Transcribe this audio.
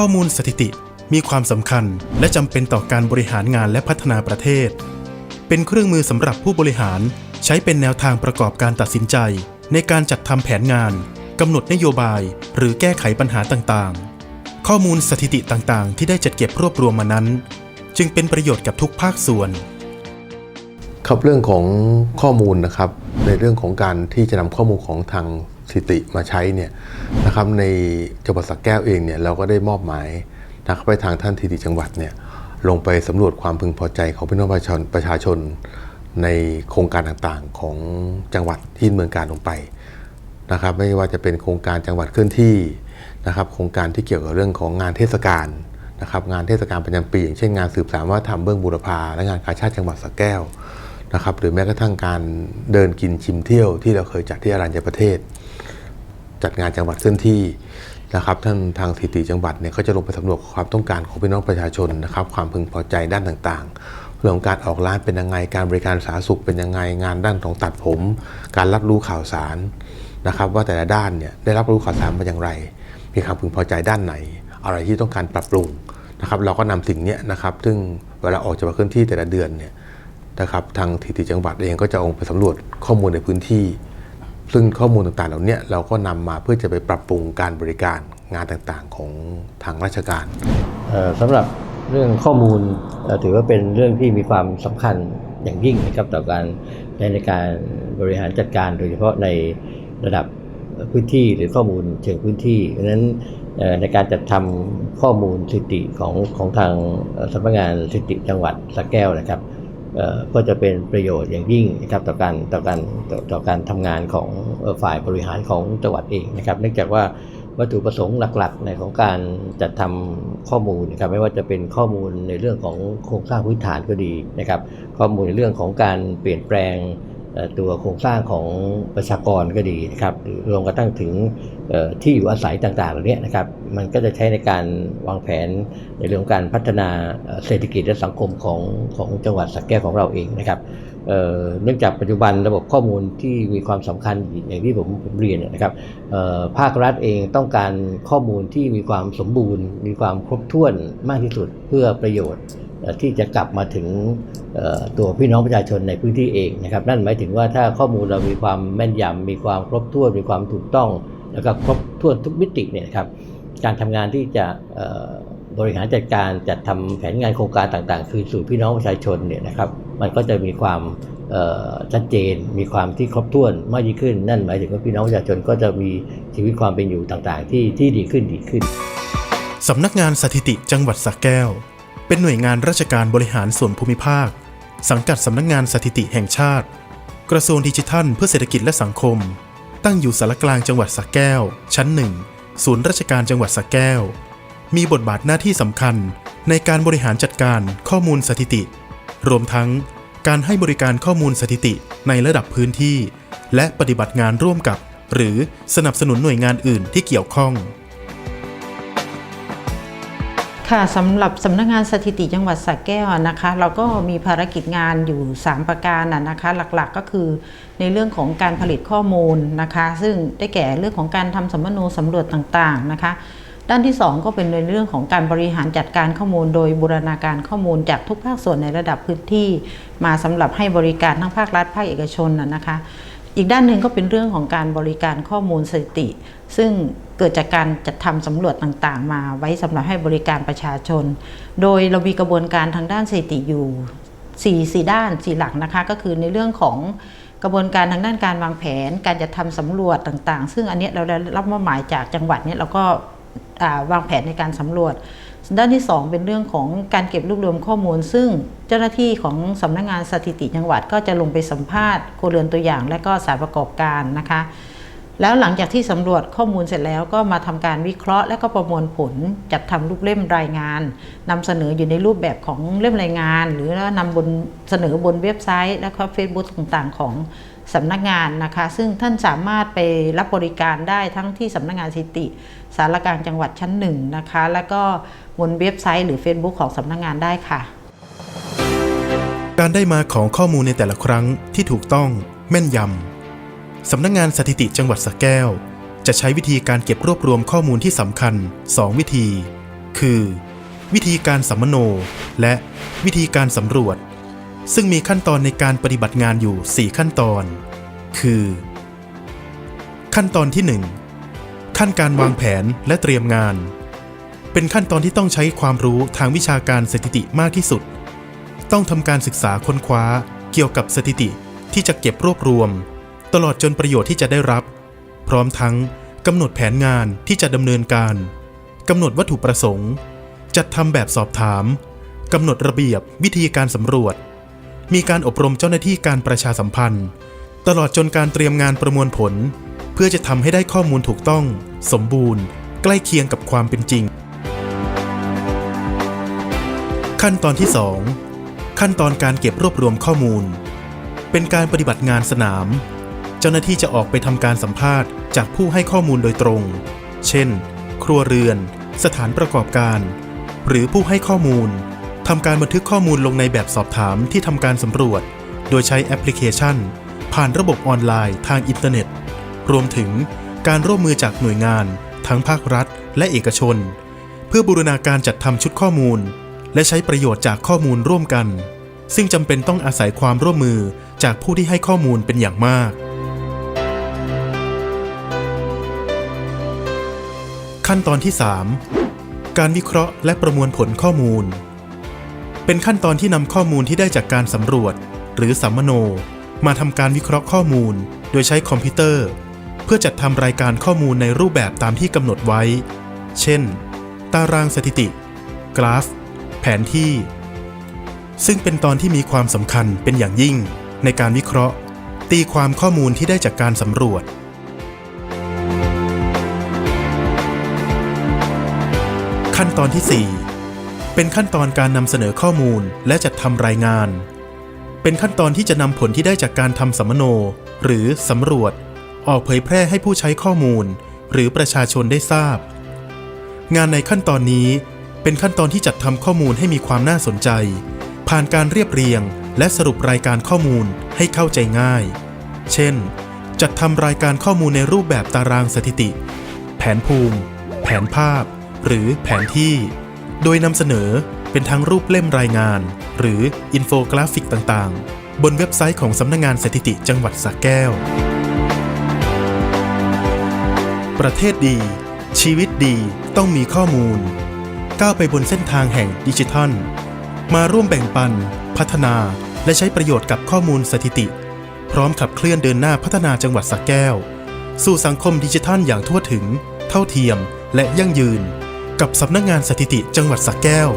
ข้อมูลสถิติมีความสำคัญและจำเป็นต่อการบริหารงานและพัฒนาประเทศ เป็นเครื่องมือสำหรับผู้บริหารใช้เป็นแนวทางประกอบการตัดสินใจ ในการจัดทำแผนงานกำหนดนโยบาย หรือแก้ไขปัญหาต่างๆ ข้อมูลสถิติต่างๆ ที่ได้จัดเก็บรวบรวมมานั้น จึงเป็นประโยชน์กับทุกภาคส่วน ครับเรื่องของข้อมูลนะครับ ในเรื่องของการที่จะนำข้อมูลของทาง สิติมาใช้เนี่ยนะครับในจังหวัดสระแก้วเองเนี่ยเราก็ได้มอบหมายนะครับไปทางท่านสถิติจังหวัดเนี่ยลงไปสำรวจความพึงพอใจของพี่น้องประชาชนประชาชนในโครงการต่างๆของจังหวัดที่เมืองการลงไปนะครับไม่ว่าจะเป็นโครงการจังหวัดเคลื่อนที่นะครับโครงการที่เกี่ยวกับเรื่องของงานเทศกาลนะครับงานเทศกาลประจำปีอย่างเช่นงานสืบสานว่าทำเบื้องบูรพาและงานกาชาติจังหวัดสระแก้ว นะครับหรือแม้กระทั่งการเดินกินชิมเที่ยวที่เราเคยจัดที่อรัญญประเทศ จัดงานจังหวัดเคลื่อนที่นะครับท่านทางสถิติจังหวัดเนี่ยก็จะลงไปสำรวจความต้องการของพี่น้องประชาชนนะครับความพึงพอใจด้านต่างๆ เรื่องของการออกร้านเป็นยังไงการบริการสาธารณสุขเป็นยังไงงานด้านของตัดผม การรับรู้ข่าวสารนะครับว่าแต่ละด้านเนี่ยได้รับรู้ข่าวสารมาอย่างไร มีความพึงพอใจด้านไหน อะไรที่ต้องการปรับปรุงนะครับเราก็นำสิ่งนี้นะครับซึ่งเวลาออกจากเคลื่อนที่แต่ละเดือนเนี่ย นะครับทางทิติจังหวัดเองก็จะองไปสำรวจข้อมูลในพื้นที่ ซึ่งข้อมูลต่างๆ เหล่านี้เราก็นำมาเพื่อจะไปปรับปรุงการบริการงานต่างๆของทางราชการเอ่อสำหรับเรื่องข้อมูลเอ่อถือว่าเป็นเรื่องที่มีความสำคัญอย่างยิ่งนะครับต่อการในในการบริหารจัดการโดยเฉพาะในระดับพื้นที่หรือข้อมูลเชิงพื้นที่เพราะฉะนั้นในการจัดทำข้อมูลสถิติของของทางสำนักงานสถิติจังหวัดสระแก้วนะครับ ก็จะเป็นประโยชน์อย่างยิ่งนะครับต่อการต่อการต่อต่อการทำงานของฝ่ายบริหารของจังหวัดเองนะครับเนื่องจากว่าวัตถุประสงค์หลักๆในของการจัดทำข้อมูลนะครับไม่ว่าจะเป็นข้อมูลในเรื่องของโครงสร้างพื้นฐานก็ดีนะครับ ข้อมูลในเรื่องของการเปลี่ยนแปลง ตัวโครงสร้างของประชากรก็ดีนะครับรวมกระทั่งถึงที่อยู่อาศัยต่างๆเหล่านี้นะครับมันก็จะใช้ในการวางแผนในเรื่องของการพัฒนาเศรษฐกิจและสังคมของของจังหวัดสระแก้วของเราเองนะครับเนื่องจากปัจจุบันระบบข้อมูลที่มีความสำคัญอย่างที่ผมผมเรียนนะครับภาครัฐเองต้องการข้อมูลที่มีความสมบูรณ์ มีความครบถ้วนมากที่สุดเพื่อประโยชน์ ที่จะกลับมาถึงตัวพี่น้องประชาชนในพื้นที่เองนะครับ นั่นหมายถึงว่าถ้าข้อมูลเรามีความแม่นยำมีความครบถ้วนมีความถูกต้อง แล้วก็ครบถ้วนทุกมิติเนี่ยครับการทำงานที่จะบริหารจัดการจัดทำแผนงานโครงการต่างๆ คืนสู่พี่น้องประชาชนเนี่ยนะครับ มันก็จะมีความชัดเจน มีความที่ครบถ้วนมากยิ่งขึ้น นั่นหมายถึงว่าพี่น้องประชาชนก็จะมีชีวิตความเป็นอยู่ต่างๆ ที่ที่ดีขึ้นดีขึ้นสำนักงานสถิติจังหวัดสระแก้ว เป็นหน่วยงานราชการบริหารส่วนภูมิภาค สังกัดสำนักงานสถิติแห่งชาติ กระทรวงดิจิทัล เพื่อเศรษฐกิจและสังคม ตั้งอยู่สารกลางจังหวัดสระแก้ว ชั้นหนึ่งศูนย์ราชการจังหวัดสระแก้ว มีบทบาทหน้าที่สำคัญในการบริหารจัดการข้อมูลสถิติ รวมทั้งการให้บริการข้อมูลสถิติในระดับพื้นที่ และปฏิบัติงานร่วมกับ หรือสนับสนุนหน่วยงานอื่นที่เกี่ยวข้อง ค่ะสำหรับสำนักงานสถิติจังหวัดสระแก้วนะคะ เราก็มีภารกิจงานอยู่ 3 ประการนะนะคะหลักๆก็คือในเรื่องของการผลิตข้อมูลนะคะ ซึ่งได้แก่เรื่องของการทำสัมมโนสำรวจต่างๆนะคะ ด้านที่ 2 ก็เป็นในเรื่องของการบริหารจัดการข้อมูล โดยบูรณาการข้อมูลจากทุกภาคส่วนในระดับพื้นที่ มาสำหรับให้บริการทั้งภาครัฐภาคเอกชนนะนะคะ อีกด้านหนึ่งก็เป็นเรื่องของการบริการข้อมูลสถิติ ซึ่งเกิดจากการจัดทำสำรวจต่างๆ มาไว้สำหรับให้บริการประชาชน โดยเรามีกระบวนการทางด้านสถิติอยู่4 4ด้าน4หลักนะคะ ก็คือในเรื่องของกระบวนการทางด้านการวางแผน การจัดทำสำรวจต่างๆ ซึ่งอันนี้เราได้รับมอบหมายจากจังหวัดเนี่ยเราก็าวางแผนในการสำรวจ ด้านที่ 2 เป็นเรื่องของการเก็บรวบรวมข้อมูล ซึ่งเจ้าหน้าที่ของสำนักงานสถิติจังหวัดก็จะลงไปสัมภาษณ์ครัวเรือนตัวอย่าง และก็สายประกอบการนะคะ แล้วหลังจากที่สำรวจข้อมูลเสร็จแล้วก็มาทำการวิเคราะห์ และก็ประมวลผลจัดทำรูปเล่มรายงานนำเสนออยู่ในรูปแบบของเล่มรายงาน หรือนำบนเสนอบนเว็บไซต์ และก็เฟซบุ๊กต่างๆ ของสำนักงานนะคะ ซึ่งท่านสามารถไปรับบริการได้ทั้งที่สำนักงานสิติ สารกลางจังหวัดชั้นหนึ่งนะคะ แล้วก็บนเว็บไซต์หรือ Facebook ของสำนักงานได้ค่ะ การได้มาของข้อมูลในแต่ละครั้งที่ถูกต้องแม่นยำ สำนักงงานสถิติจังหวัดสระแก้ว จะใช้วิธีการเก็บรวบรวมข้อมูลที่สำคัญ 2 วิธี คือ วิธีการสัมมโน และวิธีการสำรวจ ซึ่งมีขั้นตอนในการปฏิบัติงานอยู่ 4 ขั้นตอน คือ ขั้นตอนที่ 1 ขั้นการวางแผนและเตรียมงาน เป็นขั้นตอนที่ต้องใช้ความรู้ทางวิชาการสถิติมากที่สุด ต้องทำการศึกษาค้นคว้าเกี่ยวกับสถิติที่จะเก็บรวบรวม ตลอดจนประโยชน์ที่จะได้รับ พร้อมทั้งกำหนดแผนงานที่จะดำเนินการกำหนดวัตถุประสงค์ จัดทำแบบสอบถามกำหนดระเบียบวิธีการสำรวจ มีการอบรมเจ้าหน้าที่การประชาสัมพันธ์ ตลอดจนการเตรียมงานประมวลผล เพื่อจะทำให้ได้ข้อมูลถูกต้อง สมบูรณ์ ใกล้เคียงกับความเป็นจริง ขั้นตอนที่ 2 ขั้นตอนการเก็บรวบรวมข้อมูล เป็นการปฏิบัติงานสนาม เจ้าหน้าที่จะออกไปทำการสัมภาษณ์จากผู้ให้ข้อมูลโดยตรง เช่น ครัวเรือน สถานประกอบการ หรือผู้ให้ข้อมูลทำการบันทึกข้อมูลลงในแบบสอบถามที่ทำการสำรวจ โดยใช้แอปพลิเคชัน ผ่านระบบออนไลน์ทางอินเทอร์เน็ต รวมถึงการร่วมมือจากหน่วยงาน ทั้งภาครัฐ และเอกชน เพื่อบูรณาการจัดทำชุดข้อมูล และใช้ประโยชน์จากข้อมูลร่วมกัน ซึ่งจำเป็นต้องอาศัยความร่วมมือจากผู้ที่ให้ข้อมูลเป็นอย่างมาก ขั้นตอนที่ 3 การวิเคราะห์และประมวลผลข้อมูล เป็นขั้นตอนที่นำข้อมูลที่ได้จากการสำรวจ หรือสัมมโน มาทำการวิเคราะห์ข้อมูล โดยใช้คอมพิวเตอร์ เพื่อจัดทำรายการข้อมูลในรูปแบบตามที่กำหนดไว้ เช่น ตารางสถิติ กราฟ แผนที่ ซึ่งเป็นตอนที่มีความสำคัญเป็นอย่างยิ่ง ในการวิเคราะห์ ตีความข้อมูลที่ได้จากการสำรวจ ขั้นตอนที่ 4 เป็นขั้นตอนการนำเสนอข้อมูลและจัดทำรายงาน เป็นขั้นตอนที่จะนำผลที่ได้จากการทำสัมมโน หรือสำรวจ ออกเผยแพร่ให้ผู้ใช้ข้อมูล หรือประชาชนได้ทราบ งานในขั้นตอนนี้เป็นขั้นตอนที่จัดทำข้อมูลให้มีความน่าสนใจ ผ่านการเรียบเรียง และสรุปรายการข้อมูลให้เข้าใจง่าย เช่น จัดทำรายการข้อมูลในรูปแบบตารางสถิติ แผนภูมิ แผนภาพ หรือแผนที่ โดยนำเสนอเป็นทั้งรูปเล่มรายงาน หรืออินโฟกราฟิกต่างๆ บนเว็บไซต์ของสำนักงงานสถิติจังหวัดสระแก้ว ประเทศดี ชีวิตดีต้องมีข้อมูล ก้าวไปบนเส้นทางแห่งดิจิทัล มาร่วมแบ่งปัน พัฒนา และใช้ประโยชน์กับข้อมูลสถิติ พร้อมขับเคลื่อนเดินหน้าพัฒนาจังหวัดสระแก้ว สู่สังคมดิจิทัลอย่างทั่วถึง เท่าเทียม และยั่งยืน กับสำนักงงานสถิติจังหวัดสระแก้ว